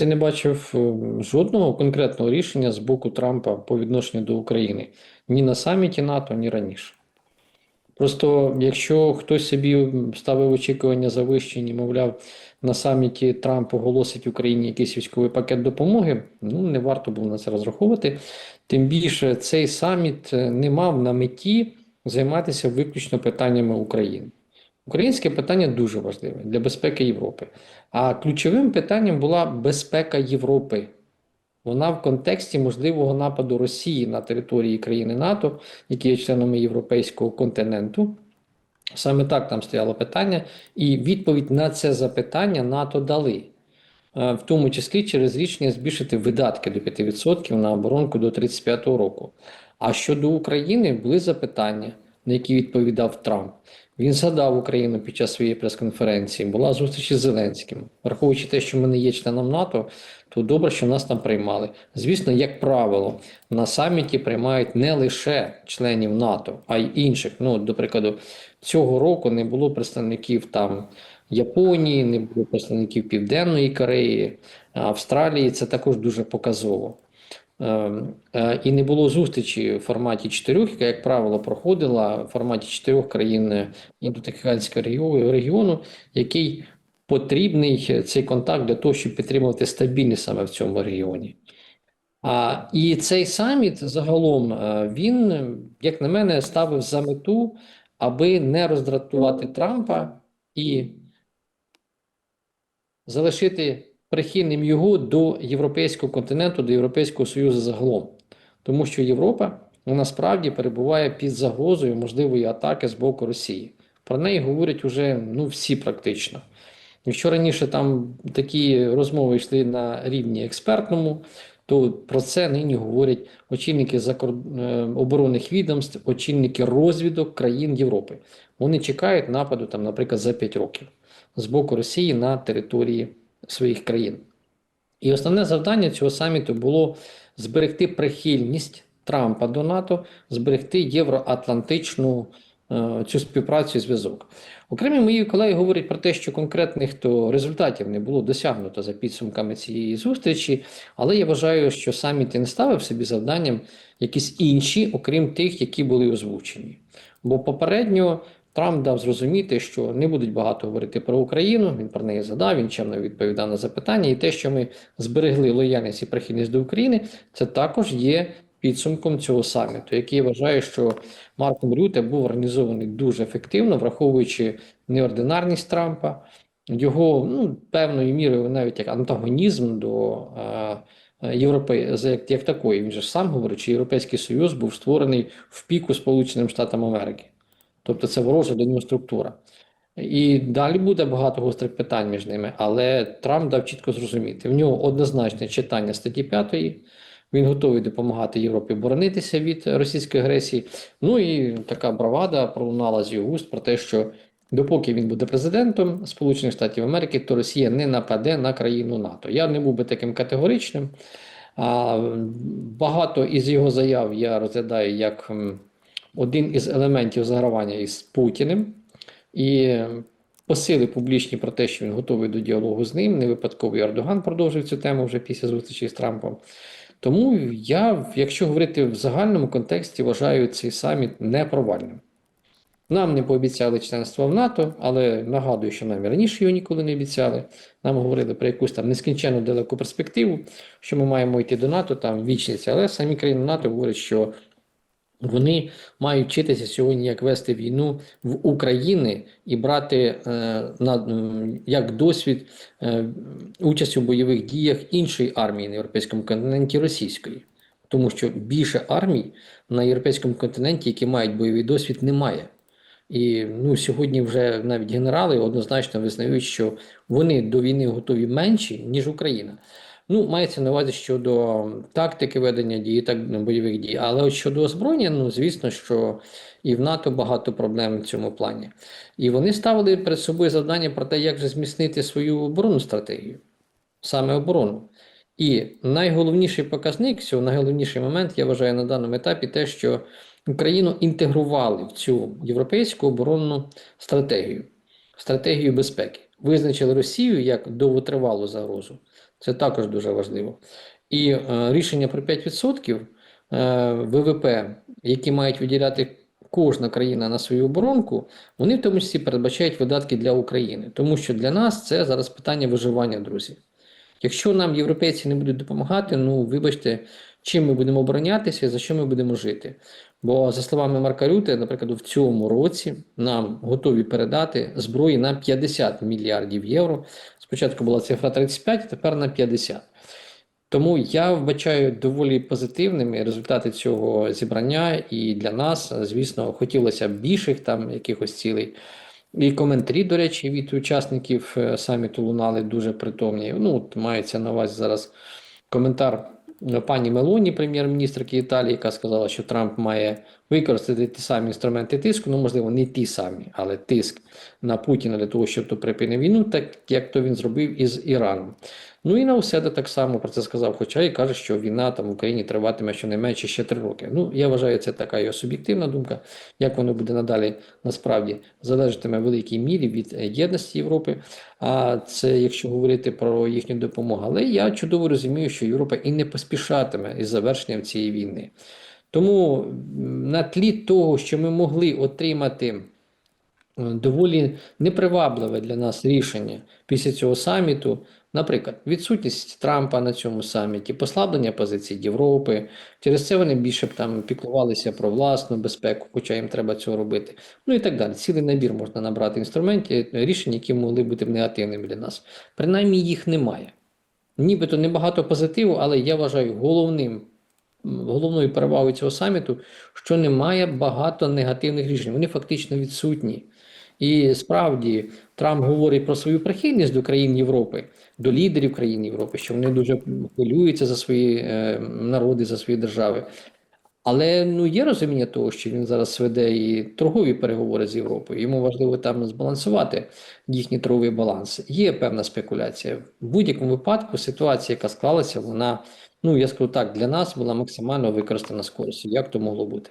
Я не бачив е, жодного конкретного рішення з боку Трампа по відношенню до України ні на саміті НАТО, ні раніше. Просто якщо хтось собі ставив очікування завищені, мовляв, на саміті Трамп оголосить Україні якийсь військовий пакет допомоги, ну не варто було на це розраховувати. Тим більше цей саміт е, не мав на меті займатися виключно питаннями України. Українське питання дуже важливе для безпеки Європи. А ключовим питанням була безпека Європи. Вона в контексті можливого нападу Росії на території країни НАТО, які є членами Європейського континенту. Саме так там стояло питання, і відповідь на це запитання НАТО дали, Е, в тому числі через рішення збільшити видатки до 5% на оборонку до 35-го року. А щодо України були запитання, на які відповідав Трамп. Він згадав Україну під час своєї прес-конференції. Була зустріч із Зеленським. Враховуючи те, що ми не є членом НАТО, то добре, що нас там приймали. Звісно, як правило, на саміті приймають не лише членів НАТО, а й інших. Ну, до прикладу, цього року не було представників там Японії, не було представників Південної Кореї, Австралії. Це також дуже показово. Е, е, І не було зустрічі в форматі чотирьох, яка, як правило, проходила в форматі чотирьох країн Індотихоокеанського регіону, регіону, який потрібний цей контакт для того, щоб підтримувати стабільність саме в цьому регіоні. А, І цей саміт загалом е, він, як на мене, ставив за мету, аби не роздратувати Трампа і залишити прихильним його до європейського континенту, до Європейського Союзу загалом. Тому що Європа вона справді перебуває під загрозою можливої атаки з боку Росії. Про неї говорять уже ну, всі практично. Якщо раніше там такі розмови йшли на рівні експертному, то про це нині говорять очільники е, оборонних відомств, очільники розвідок країн Європи. Вони чекають нападу, там, наприклад, за 5 років з боку Росії на території своїх країн. І основне завдання цього саміту було зберегти прихильність Трампа до НАТО, зберегти євроатлантичну е, цю співпрацю і зв'язок. Окремі мої колеги говорять про те, що конкретних то результатів не було досягнуто за підсумками цієї зустрічі, але я вважаю, що саміт не ставив собі завданням якісь інші, окрім тих, які були озвучені. Бо попередньо Трамп дав зрозуміти, що не будуть багато говорити про Україну. Він про неї задав, він чемно відповідав на запитання. І те, що ми зберегли лояльність і прихильність до України, це також є підсумком цього саміту, який я вважаю, що Марком Рюте був організований дуже ефективно, враховуючи неординарність Трампа, його ну, певною мірою навіть як антагонізм до. Європи як, як такої, він же сам говорить, що Європейський Союз був створений в піку Сполученим Штатам Америки. Тобто це ворожа до нього структура. І далі буде багато гострих питань між ними, але Трамп дав чітко зрозуміти. В нього однозначне читання статті 5. Він готовий допомагати Європі боронитися від російської агресії. Ну і така бравада пролунала з його уст про те, що допоки він буде президентом Сполучених Штатів Америки, то Росія не нападе на країну НАТО. Я не був би таким категоричним. А Багато із його заяв я розглядаю як один із елементів загравання із Путіним і посили публічні про те, що він готовий до діалогу з ним. Не випадково Ердоган продовжив цю тему вже після зустрічі з Трампом. Тому я, якщо говорити в загальному контексті, вважаю цей саміт непровальним. Нам не пообіцяли членство в НАТО, але нагадую, що нам і раніше його ніколи не обіцяли. Нам говорили про якусь там нескінченно далеку перспективу, що ми маємо йти до НАТО, там вічність, але самі країни НАТО говорять, що вони мають вчитися сьогодні, як вести війну в Україні і брати е, на як досвід е, участь у бойових діях іншої армії на європейському континенті російської, тому що більше армій на європейському континенті, які мають бойовий досвід, немає. І ну сьогодні вже навіть генерали однозначно визнають, що вони до війни готові менші ніж Україна. Ну, мається на увазі щодо тактики ведення дій, так бойових дій. Але от щодо озброєння, ну звісно, що і в НАТО багато проблем в цьому плані. І вони ставили перед собою завдання про те, як же зміцнити свою оборонну стратегію, саме оборону. І найголовніший показник, цього найголовніший момент, я вважаю на даному етапі, те, що Україну інтегрували в цю європейську оборонну стратегію, стратегію безпеки, визначили Росію як довготривалу загрозу. Це також дуже важливо. І е, рішення про 5% е, ВВП, які мають виділяти кожна країна на свою оборонку, вони в тому числі передбачають видатки для України. Тому що для нас це зараз питання виживання, друзі. Якщо нам європейці не будуть допомагати, ну вибачте, чим ми будемо оборонятися, за що ми будемо жити. Бо, за словами Марка Рюте, наприклад, в цьому році нам готові передати зброї на 50 мільярдів євро. Спочатку була цифра 35, а тепер на 50. Тому я вбачаю доволі позитивними результати цього зібрання, і для нас, звісно, хотілося б більших там якихось цілей. І коментарі, до речі, від учасників е, саміту лунали дуже притомні. Ну, мається на увазі зараз коментар е, пані Мелоні, прем'єр-міністрки Італії, яка сказала, що Трамп має використати ті самі інструменти тиску, ну, можливо, не ті самі, але тиск на Путіна для того, щоб то припинив війну, так як то він зробив із Іраном. Ну і Науседа так само про це сказав, хоча і каже, що війна там в Україні триватиме щонайменше ще три роки. Ну, я вважаю, це така його суб'єктивна думка. Як воно буде надалі, насправді залежатиме в великій мірі від е, єдності Європи. А це якщо говорити про їхню допомогу. Але я чудово розумію, що Європа і не поспішатиме із завершенням цієї війни. Тому на тлі того, що ми могли отримати е, доволі непривабливе для нас рішення після цього саміту, наприклад, відсутність Трампа на цьому саміті, послаблення позицій Європи. Через це вони більше б там піклувалися про власну безпеку, хоча їм треба цього робити. Ну і так далі. Цілий набір можна набрати інструментів, е, рішень, які могли бути негативними для нас. Принаймні їх немає. Нібито небагато позитиву, але я вважаю головним головною перевагою цього саміту, що немає багато негативних рішень. Вони фактично відсутні. І справді Трамп говорить про свою прихильність до країн Європи, до лідерів країн Європи, що вони дуже хвилюються за свої е, народи, за свої держави. Але ну є розуміння того, що він зараз веде і торгові переговори з Європою. Йому важливо там збалансувати їхній торговий баланс. Є певна спекуляція. В будь-якому випадку ситуація, яка склалася, вона, ну я скажу так, для нас була максимально використана з. Як то могло бути?